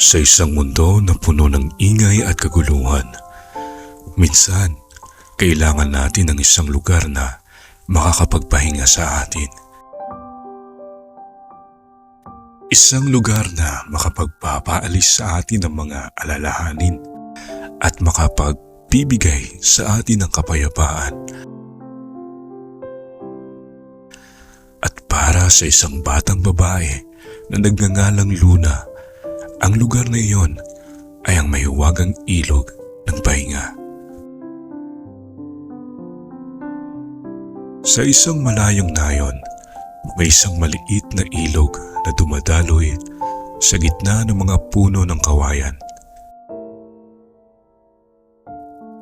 Sa isang mundo na puno ng ingay at kaguluhan, minsan kailangan natin ng isang lugar na makakapagpahinga sa atin. Isang lugar na makapagpapaalis sa atin ng mga alalahanin at makapagbibigay sa atin ng kapayapaan. Para sa isang batang babae na nagngangalang Luna, ang lugar na iyon ay ang mahiwagang ilog ng pahinga. Sa isang malayong nayon, may isang maliit na ilog na dumadaloy sa gitna ng mga puno ng kawayan.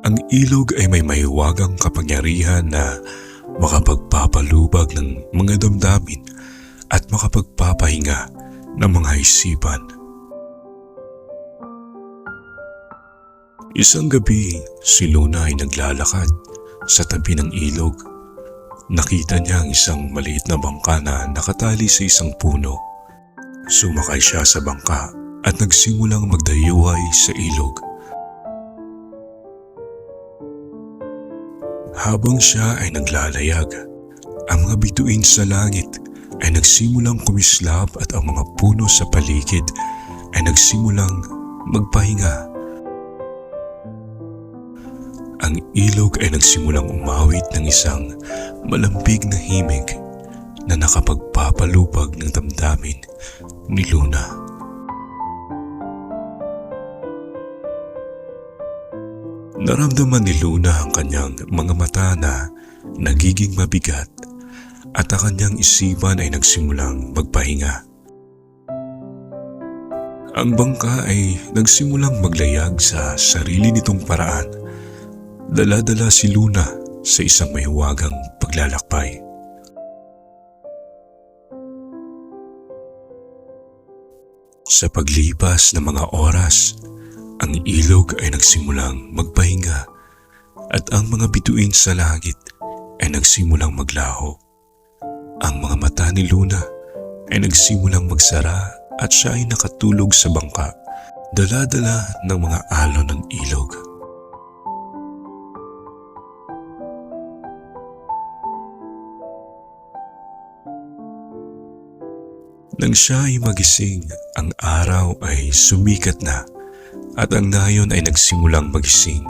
Ang ilog ay may mahiwagang kapangyarihan na makapagpapalubag ng mga damdamin at makapagpapahinga ng mga isipan. Isang gabi, si Luna ay naglalakad sa tabi ng ilog. Nakita niya ang isang maliit na bangka na nakatali sa isang puno. Sumakay siya sa bangka at nagsimulang magdayuhay sa ilog. Habang siya ay naglalayag, ang mga bituin sa langit ay nagsimulang kumislap at ang mga puno sa paligid ay nagsimulang magpahinga. Ang ilog ay nagsimulang umawit ng isang malambig na himig na nakapagpapalupag ng damdamin ni Luna. Naramdaman ni Luna ang kanyang mga mata na nagiging mabigat at ang kanyang isipan ay nagsimulang magpahinga. Ang bangka ay nagsimulang maglayag sa sarili nitong paraan. Dala-dala si Luna sa isang mahiwagang paglalakbay. Sa paglipas ng mga oras, ang ilog ay nagsimulang magpahinga at ang mga bituin sa langit ay nagsimulang maglaho. Ang mga mata ni Luna ay nagsimulang magsara at siya ay nakatulog sa bangka, dala-dala ng mga alon ng ilog. Nang siya ay magising, ang araw ay sumikat na at ang nayon ay nagsimulang magising.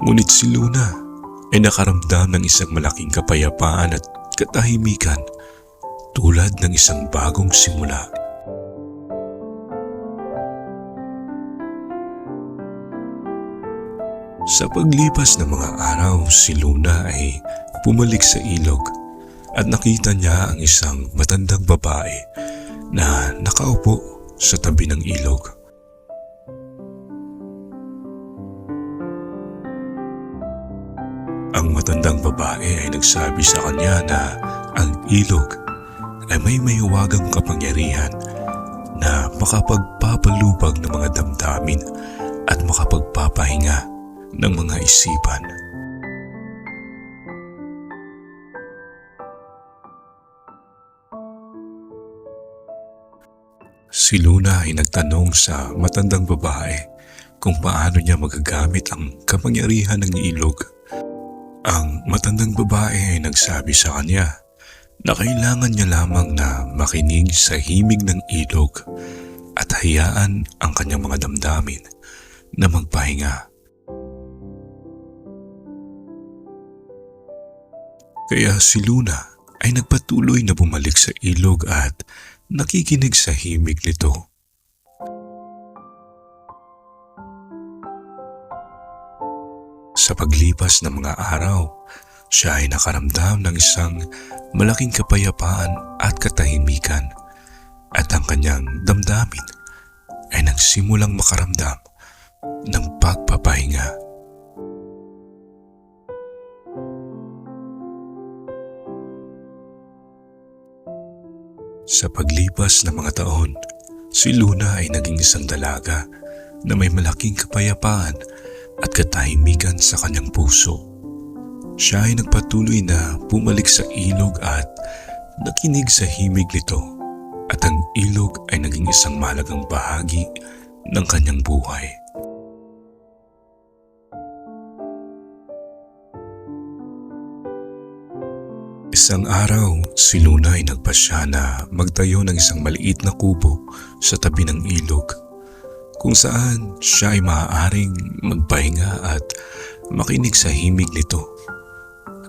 Ngunit si Luna ay nakaramdam ng isang malaking kapayapaan at katahimikan tulad ng isang bagong simula. Sa paglipas ng mga araw, si Luna ay pumalik sa ilog at nakita niya ang isang matandang babae na nakaupo sa tabi ng ilog. Ang matandang babae ay nagsabi sa kanya na ang ilog ay may mahiwagang kapangyarihan na makapagpapalubag ng mga damdamin at makapagpapahinga ng mga isipan. Si Luna ay nagtanong sa matandang babae kung paano niya magagamit ang kapangyarihan ng ilog. Ang matandang babae ay nagsabi sa kanya na kailangan niya lamang na makinig sa himig ng ilog at hayaan ang kanyang mga damdamin na magpahinga. Kaya si Luna ay nagpatuloy na bumalik sa ilog at nakikinig sa himig nito. Sa paglipas ng mga araw, siya ay nakaramdam ng isang malaking kapayapaan at katahimikan at ang kanyang damdamin ay nagsimulang makaramdam ng pagpapahinga. Sa paglipas ng mga taon, si Luna ay naging isang dalaga na may malaking kapayapaan at katahimikan sa kanyang puso. siya ay nagpatuloy na bumalik sa ilog at nakinig sa himig nito at ang ilog ay naging isang malagang bahagi ng kanyang buhay. Isang araw, si Luna ay nagpasya na magtayo ng isang maliit na kubo sa tabi ng ilog kung saan siya ay maaaring magpahinga at makinig sa himig nito.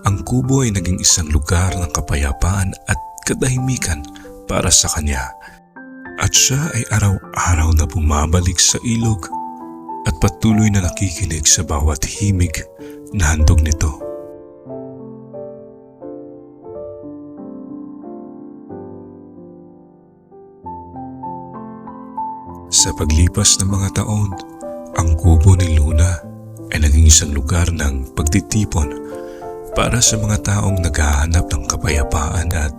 Ang kubo ay naging isang lugar ng kapayapaan at katahimikan para sa kanya. At siya ay araw-araw na bumabalik sa ilog at patuloy na nakikinig sa bawat himig na handog nito. Sa paglipas ng mga taon, ang kubo ni Luna ay naging isang lugar ng pagtitipon para sa mga taong naghahanap ng kapayapaan at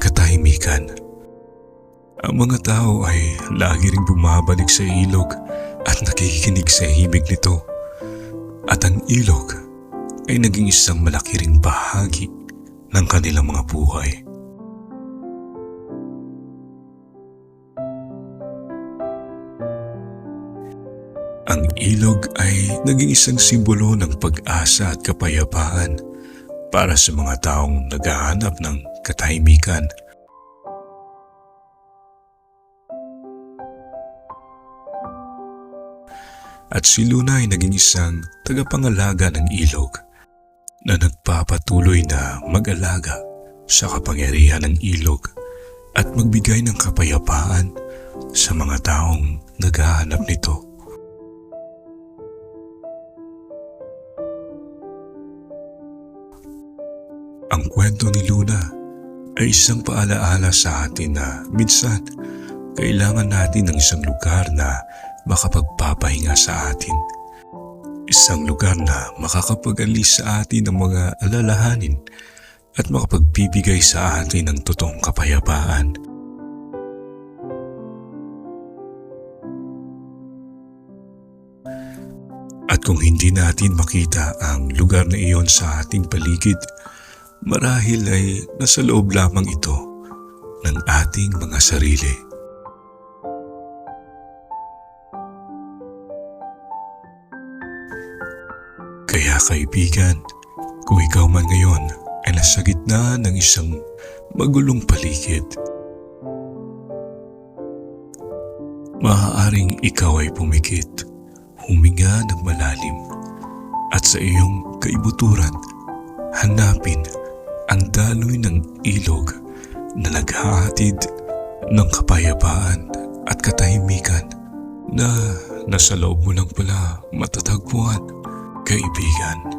katahimikan. Ang mga tao ay lagi ring bumabalik sa ilog at nakikinig sa himig nito. At ang ilog ay naging isang malaki ring bahagi ng kanilang mga buhay. Ang ilog ay naging isang simbolo ng pag-asa at kapayapaan para sa mga taong naghahanap ng katahimikan. At si Luna ay naging isang tagapangalaga ng ilog na nagpapatuloy na mag-alaga sa kapangyarihan ng ilog at magbigay ng kapayapaan sa mga taong naghahanap nito. Kwento ni Luna ay isang paalaala sa atin na minsan kailangan natin ng isang lugar na makapagpapahinga sa atin. Isang lugar na makakapag-alis sa atin ng mga alalahanin at makapagbibigay sa atin ng totoong kapayapaan. At kung hindi natin makita ang lugar na iyon sa ating paligid, marahil ay nasa loob lamang ito ng ating mga sarili. Kaya kaibigan, kung ikaw man ngayon ay nasa gitna ng isang magulong paligid, maaaring ikaw ay pumikit, huminga ng malalim, at sa iyong kaibuturan, hanapin ang daloy ng ilog na naghahatid ng kapayapaan at katahimikan na nasa loob mo lang pala matatagpuan, kaibigan.